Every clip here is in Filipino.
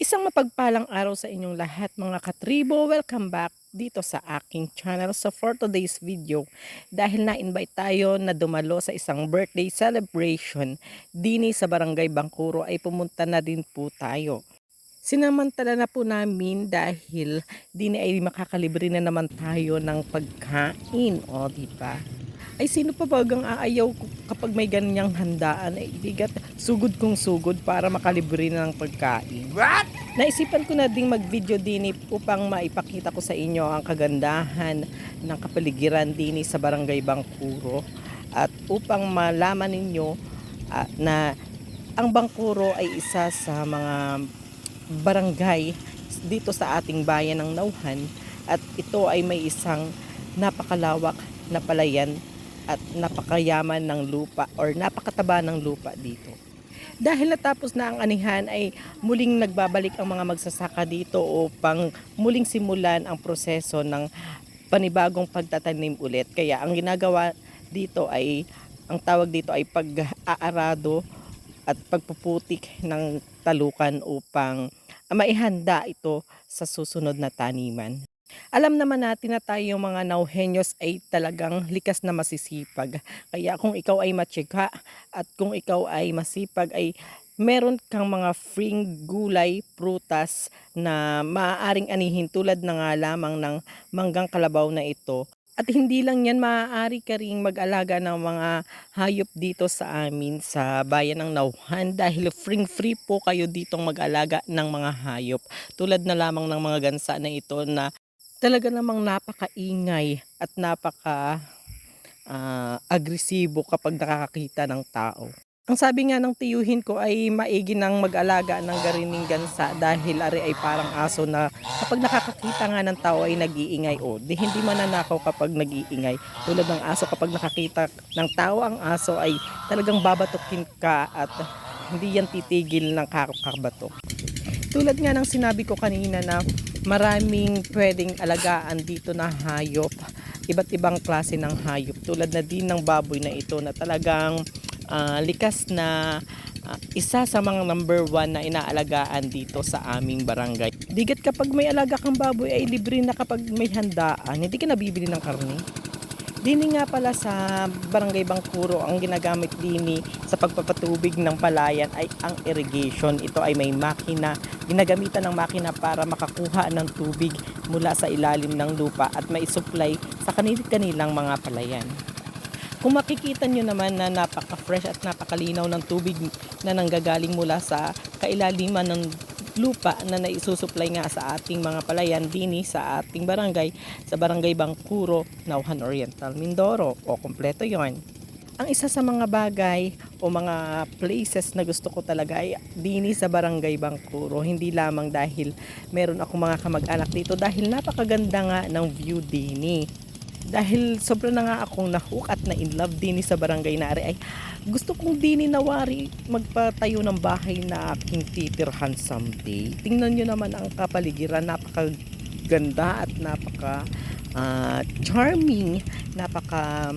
Isang mapagpalang araw sa inyong lahat mga katribo. Welcome back dito sa aking channel. So for today's video, dahil na-invite tayo na dumalo sa isang birthday celebration dini sa Barangay Bangkuro ay pumunta na din po tayo. Sinamantala na po namin dahil dini ay makakalibre na naman tayo ng pagkain. O, di ba? Ay sino pa bagang aayaw kapag may ganyang handaan ay bigat sugod kong sugod para makalibre na ng pagkain. What? Naisipan ko na ding mag-video din upang maipakita ko sa inyo ang kagandahan ng kapaligiran din sa Barangay Bangkuro at upang malaman ninyo ah, na ang Bangkuro ay isa sa mga barangay dito sa ating bayan ng Nauhan at ito ay may isang napakalawak na palayan at napakayaman ng lupa or napakataba ng lupa dito. Dahil natapos na ang anihan ay muling nagbabalik ang mga magsasaka dito upang muling simulan ang proseso ng panibagong pagtatanim ulit. Kaya ang ginagawa dito ay, ang tawag dito ay pag-aarado at pagpuputik ng talukan upang maihanda ito sa susunod na taniman. Alam naman natin na tayo mga nauhenyos ay talagang likas na masisipag. Kaya kung ikaw ay matsyika at kung ikaw ay masipag ay meron kang mga freeing gulay, prutas na maaaring anihin tulad na nga lamang ng manggang kalabaw na ito. At hindi lang yan, maaari ka ring mag-alaga ng mga hayop dito sa amin sa bayan ng Nauhan dahil free free po kayo ditong mag-alaga ng mga hayop. Tulad na lamang ng mga gansa na ito na talaga namang napakaingay at napaka ah, agresibo kapag nakakakita ng tao. Ang sabi nga ng tiyuhin ko ay maigi ng mag-alaga ng garining gansa dahil ari ay parang aso na kapag nakakakita nga ng tao ay nag-iingay o di hindi mananakaw kapag nag-iingay. Tulad ng aso kapag nakakita ng tao ang aso ay talagang babatukin ka at hindi yan titigil ng kakabatok. Tulad nga ng sinabi ko kanina na maraming pwedeng alagaan dito na hayop. Iba't ibang klase ng hayop. Tulad na din ng baboy na ito na talagang ah, likas na ah, isa sa mga number one na inaalagaan dito sa aming barangay. Digat kapag may alaga kang baboy ay libre na kapag may handaan. Hindi ka nabibili ng karne. Dini nga pala sa Barangay Bangkuro ang ginagamit dini sa pagpapatubig ng palayan ay ang irrigation. Ito ay may makina, ginagamitan ng makina para makakuha ng tubig mula sa ilalim ng lupa at maisupply sa kanil-kanilang mga palayan. Kung makikita nyo naman na napaka-fresh at napakalinaw ng tubig na nanggagaling mula sa kailaliman ng lupa na naisusupply nga sa ating mga palayan dini sa ating barangay sa barangay Bangkuro, Nauhan Oriental, Mindoro o kompleto yon. Ang isa sa mga bagay o mga places na gusto ko talaga ay dini sa barangay Bangkuro. Hindi lamang dahil meron ako mga kamag-anak dito dahil napakaganda nga ng view dini dahil sobra na nga akong nahook at na in love din sa barangay Nari ay gusto kong dini nawari magpatayo ng bahay na aking titirhan someday. Tingnan nyo naman ang kapaligiran, napakaganda at napaka ah, charming, napaka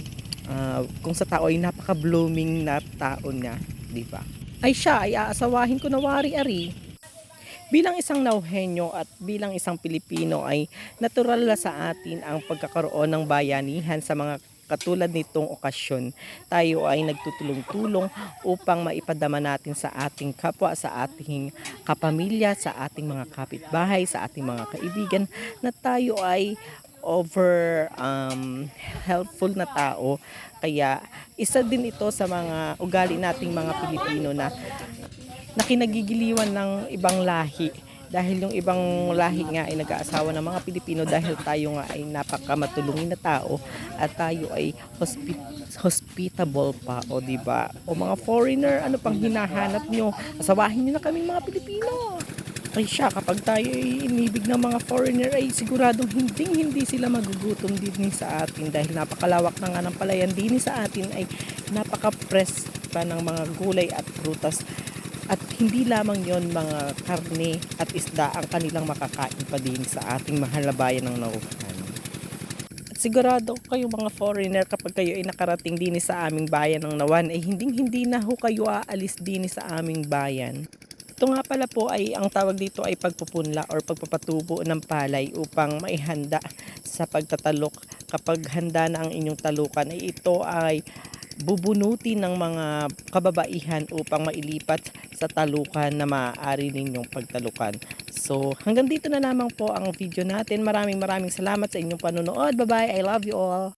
ah, kung sa tao ay napaka blooming na tao niya, di ba? Ay siya ay aasawahin ko na wari-ari. Bilang isang nauhenyo at bilang isang Pilipino ay natural na sa atin ang pagkakaroon ng bayanihan sa mga katulad nitong okasyon. Tayo ay nagtutulong-tulong upang maipadama natin sa ating kapwa, sa ating kapamilya, sa ating mga kapitbahay, sa ating mga kaibigan na tayo ay over um, helpful na tao. Kaya isa din ito sa mga ugali nating mga Pilipino na na kinagigiliwan ng ibang lahi. Dahil yung ibang lahi nga ay nag-aasawa ng mga Pilipino dahil tayo nga ay napakamatulungin na tao at tayo ay hospi- hospitable pa o di ba? O mga foreigner ano pang hinahanap nyo? Asawahin nyo na kami mga Pilipino. Ay siya kapag tayo ay inibig ng mga foreigner ay siguradong hindi hindi sila magugutom din sa atin. Dahil napakalawak na nga ng palayan din sa atin ay napaka-press pa ng mga gulay at prutas at hindi lamang yon mga karne at isda ang kanilang makakain pa din sa ating mahal na bayan ng Nauhan. At sigurado kayo mga foreigner kapag kayo ay nakarating din sa aming bayan ng Nawan ay hindi hindi na ho kayo aalis din sa aming bayan. Ito nga pala po ay ang tawag dito ay pagpupunla or pagpapatubo ng palay upang maihanda sa pagtatalok. Kapag handa na ang inyong talukan ay ito ay bubunutin ng mga kababaihan upang mailipat sa talukan na maaari ninyong pagtalukan. So hanggang dito na lamang po ang video natin. Maraming maraming salamat sa inyong panonood. Bye bye. I love you all.